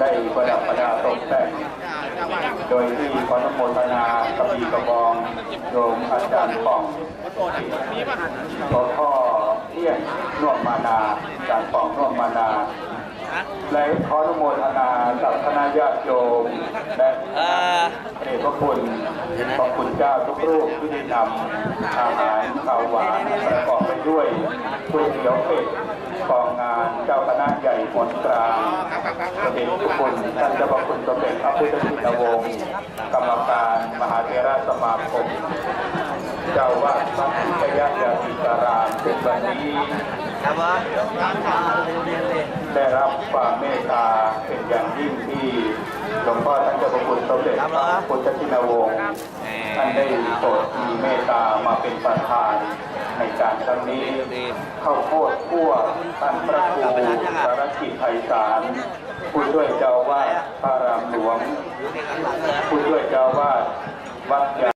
ได้ประดับประดาตกแต่งโดยที่ขออนุโมทนากระบี่กระบองโยมอาจารย์ป่องขอพ่อเที่ยงน่วมมานาอาจารย์ป่องน่วมมานาและขออนุโมทนากับคณะญาติโยมและเอ่อพระเดชพระคุณขอบคุณเจ้าทุกรูปที่ได้นำอาหารข้าวหวานประกอบไป ด้วยก๋วยเตี๋ยวเป็ดกองงานเจ้าคณะใหญ่หมนกลางพระเดชพระคุณท่านเจ้าพระคุณสมเด็จพระพุทธชินวงศ์กรรมการมหาเทราสมาคม เจ้าวาดพระพิทยาญาติการามเป็นวันนี้ ครับว่าได้รับความเมตตาเป็นอย่างยิ่งที่หลวงพ่อท่านเจ้าพระคุณสมเด็จพระพุทธชินวงศ์ท่านได้โปรดมีเมตตามาเป็นประธานในการครั้งนี้เข้าโพดขั้วท่านพระครูสารกิจไพศาลผู้ช่วยเจ้าวาดพระรามหลวงผู้ช่วยเจ้าวาดวัดยา